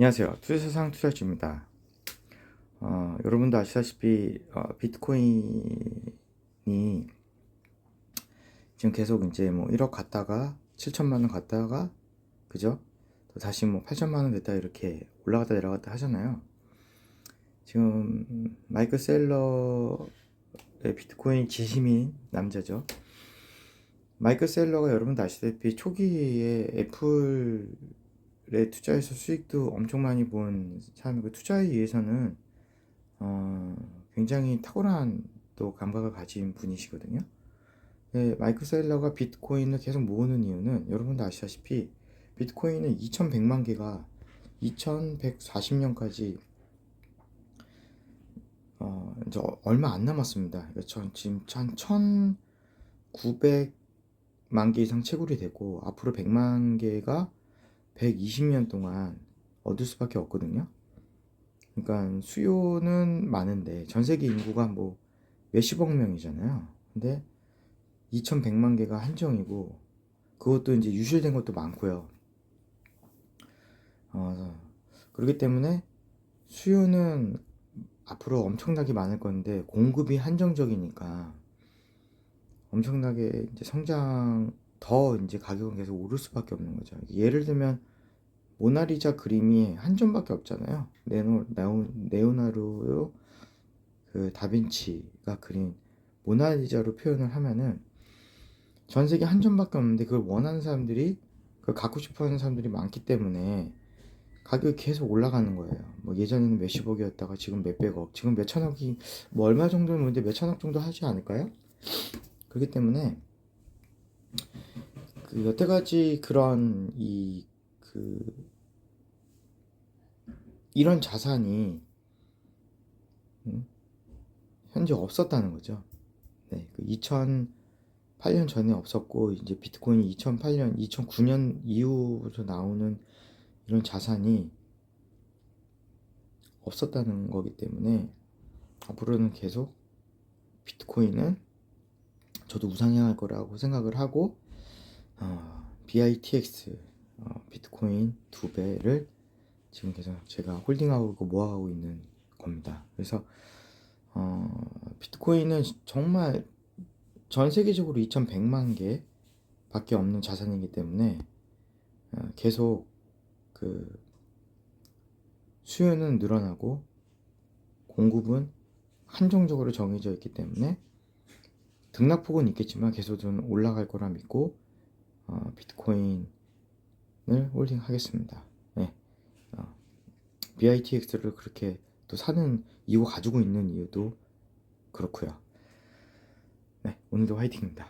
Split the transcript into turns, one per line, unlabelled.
안녕하세요. 투자세상 투자주입니다. 어, 여러분도 아시다시피 어, 비트코인이 지금 계속 이제 뭐 1억 갔다가 7천만 원 갔다가 그죠? 또 다시 뭐 8천만 원 됐다 이렇게 올라갔다 내려갔다 하잖아요. 지금 마이클 셀러의 비트코인 지심인 남자죠. 마이클 셀러가 여러분도 아시다시피 초기에 애플에 투자해서 수익도 엄청 많이 본 사람이고 투자에 의해서는 어, 굉장히 탁월한 또 감각을 가진 분이시거든요. 네, 마이클 셀러가 비트코인을 계속 모으는 이유는 여러분도 아시다시피 비트코인은 2100만 개가 2140년까지 어, 이제 얼마 안 남았습니다. 전 지금 한 1900만 개 이상 채굴이 되고 앞으로 100만 개가 120년 동안 얻을 수밖에 없거든요. 그러니까 수요는 많은데 전 세계 인구가 뭐 몇십억 명이잖아요. 근데 2100만 개가 한정이고 그것도 이제 유실된 것도 많고요. 어, 그렇기 때문에 수요는 앞으로 엄청나게 많을 건데 공급이 한정적이니까 엄청나게 이제 성장 더 이제 가격은 계속 오를 수밖에 없는 거죠. 예를 들면 모나리자 그림이 한 점밖에 없잖아요. 네오, 네오, 네오나르도 그 다빈치가 그린 모나리자로 표현을 하면은 전 세계 한 점밖에 없는데 그걸 원하는 사람들이 그걸 갖고 싶어 하는 사람들이 많기 때문에 가격이 계속 올라가는 거예요. 뭐 예전에는 몇십억이었다가 지금 몇백억, 지금 몇천억이 뭐 얼마 정도는 모르는데 몇천억 정도 하지 않을까요? 그렇기 때문에 그 여태까지 그런 이 그 이런 자산이 음, 현재 없었다는 거죠. 네, 그 2008년 전에 없었고 이제 비트코인이 2008년, 2009년 이후부터 나오는 이런 자산이 없었다는 거기 때문에 앞으로는 계속 비트코인은 저도 우상향할 거라고 생각을 하고 어, BITX 어, 비트코인 두 배를 지금 계속 제가 홀딩하고 모아가고 있는 겁니다. 그래서 어, 비트코인은 정말 전 세계적으로 2,100만 개 밖에 없는 자산이기 때문에 어, 계속 그 수요는 늘어나고 공급은 한정적으로 정해져 있기 때문에 등락폭은 있겠지만 계속 저는 올라갈 거라 믿고 어, 비트코인을 홀딩하겠습니다. 네. 어, BITX를 그렇게 또 사는 이유 가지고 있는 이유도 그렇고요. 네, 오늘도 화이팅입니다.